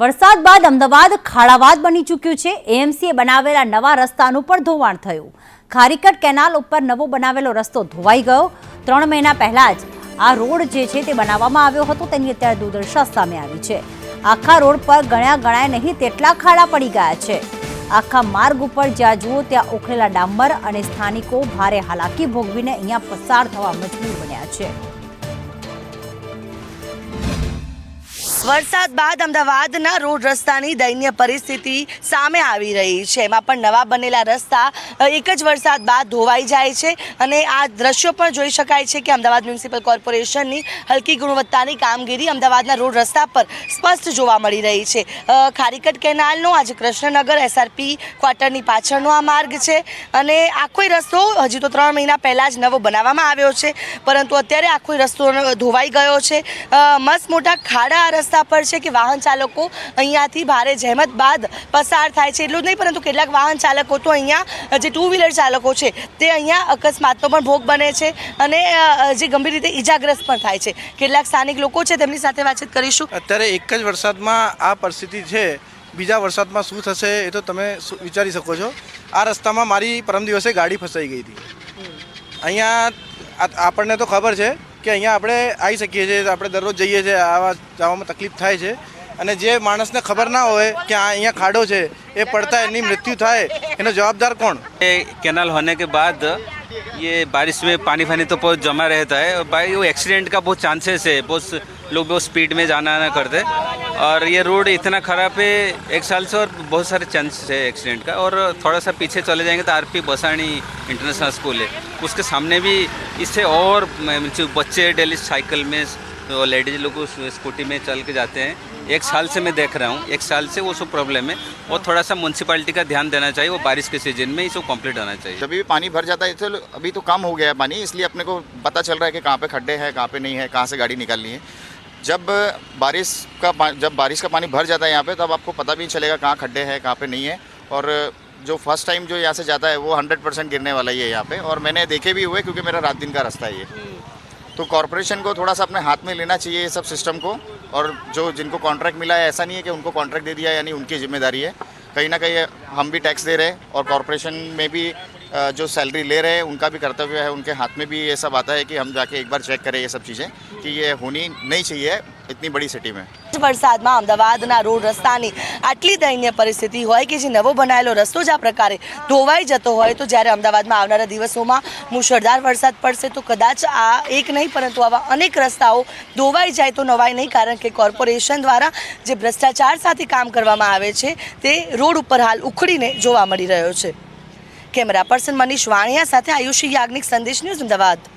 વરસાદ બાદ અમદાવાદ ખાડાવાદ બની ચૂક્યું છે. એએમસીએ બનાવેલા નવા રસ્તાનું પણ ધોવાણ થયું. ખારીકટ કેનાલ ઉપર નવો બનાવેલો રસ્તો ધોવાઈ ગયો. ત્રણ મહિના પહેલા જ આ રોડ જે છે તે બનાવવામાં આવ્યો હતો, તેની અત્યારે દુર્દશા સામે આવી છે. આખા રોડ પર ગણ્યા ગણાય નહીં, તેટલા ખાડા પડી ગયા છે. આખા માર્ગ ઉપર જ્યાં જુઓ ત્યાં ઉખડેલા ડાંબર અને સ્થાનિકો ભારે હાલાકી ભોગવીને અહીંયા પસાર થવા મજબૂર બન્યા છે. વરસાદ બાદ અમદાવાદના રોડ રસ્તાની દયનીય પરિસ્થિતિ સામે આવી રહી છે. એમાં પણ નવા બનેલા રસ્તા એક જ વરસાદ બાદ ધોવાઈ જાય છે અને આ દ્રશ્યો પણ જોઈ શકાય છે કે અમદાવાદ મ્યુનિસિપલ કોર્પોરેશનની હલકી ગુણવત્તાની કામગીરી અમદાવાદના રોડ રસ્તા પર સ્પષ્ટ જોવા મળી રહી છે. ખારીકટ કેનાલનો આજે કૃષ્ણનગર એસઆરપી ક્વાર્ટરની પાછળનો આ માર્ગ છે અને આખો રસ્તો હજી તો ત્રણ મહિના પહેલાં જ નવો બનાવવામાં આવ્યો છે, પરંતુ અત્યારે આખો રસ્તો ધોવાઈ ગયો છે. મસ્ત મોટા ખાડા આ રસ્તા પર છે કે વાહન ચાલકો અહીંયાથી ભારે જહેમત બાદ પસાર થાય છે. એટલું જ નહીં પરંતુ કેટલાક વાહન ચાલકો તો અહીંયા જે ટુ વ્હીલર ચાલકો છે તે અહીંયા અકસ્માતનો પણ ભોગ બને છે અને જે ગંભીર રીતે ઈજાગ્રસ્ત પણ થાય છે. કેટલાક સ્થાનિક લોકો છે તેમની સાથે વાતચીત કરીશું. અત્યારે એક જ વરસાદમાં આ પરિસ્થિતિ છે. બીજા વરસાદમાં શું થશે એ તો તમે વિચારી શકો છો. આ રસ્તામાં મારી પરમ દિવસે ગાડી ફસાઈ ગઈ હતી. અહીંયા આપણને તો ખબર છે કે અહીંયા આપણે આવી શકીએ છીએ, આપણે દરરોજ જઈએ છીએ, આવા જવામાં તકલીફ થાય છે. અને જે માણસને ખબર ના હોય કે આ અહીંયા ખાડો છે એ પડતા એની મૃત્યુ થાય એનો જવાબદાર કોણ ये कैनाल होने के बाद ये बारिश में पानी फानी तो बहुत जमा रहता है और भाई वो एक्सीडेंट का बहुत चांसेस है बहुत लोग बहुत स्पीड में जाना आना करते और ये रोड इतना ख़राब है एक साल से और बहुत सारे चांसेस है एक्सीडेंट का और थोड़ा सा पीछे चले जाएंगे तो आरपी बसानी इंटरनेशनल स्कूल है उसके सामने भी इससे और म- जो बच्चे डेली साइकिल में तो लेडीज़ लोग उस स्कूटी में चल के जाते हैं। एक साल से मैं देख रहा हूँ एक साल से वो सब प्रॉब्लम है। और थोड़ा सा म्यूनसिपालिटी का ध्यान देना चाहिए वो बारिश के सीज़न में इसको कंप्लीट होना चाहिए। जब भी पानी भर जाता है तो अभी तो कम हो गया है पानी इसलिए अपने को पता चल रहा है कि कहाँ पे खड्डे हैं कहाँ पे नहीं है कहाँ से गाड़ी निकालनी है। जब बारिश का पा- जब बारिश का पानी भर जाता है यहाँ पे तब आपको पता भी नहीं चलेगा कहाँ खड्डे हैं कहाँ पे नहीं है। और जो फ़र्स्ट टाइम जो यहाँ से जाता है वो हंड्रेड परसेंट गिरने वाला ही है यहाँ पे। और मैंने देखे भी हुए क्योंकि मेरा रात दिन का रास्ता है ये। तो कॉरपोरेशन को थोड़ा सा अपने हाथ में लेना चाहिए ये सब सिस्टम को। और जो जिनको कॉन्ट्रैक्ट मिला है, ऐसा नहीं है कि उनको कॉन्ट्रैक्ट दे दिया यानी उनकी ज़िम्मेदारी है। कहीं ना कहीं हम भी टैक्स दे रहे हैं और कॉरपोरेशन में भी जो सैलरी ले रहे हैं, उनका भी कर्तव्य है, उनके हाथ में भी ये सब आता है कि हम जाके एक बार चेक करें ये सब चीज़ें कि ये होनी नहीं चाहिए। इतनी बड़ी सिटी में વરસાદમાં અમદાવાદના રોડ રસ્તાની આટલી દયનીય પરિસ્થિતિ હોય કે જે નવો બનાવેલો રસ્તો જ આ પ્રકારે ધોવાઈ જતો હોય તો જ્યારે અમદાવાદમાં આવનારા દિવસોમાં મુશળધાર વરસાદ પડશે તો કદાચ આ એક નહીં પરંતુ આવા અનેક રસ્તાઓ ધોવાઈ જાય તો નવાય નહીં કારણ કે કોર્પોરેશન દ્વારા જે ભ્રષ્ટાચાર સાથે કામ કરવામાં આવે છે તે રોડ ઉપર હાલ ઉખડીને જોવા મળી રહ્યો છે કેમેરા પર્સન મનીષ વાણિયા સાથે આયુષી યાજ્ઞિક સંદેશ ન્યૂઝ અમદાવાદ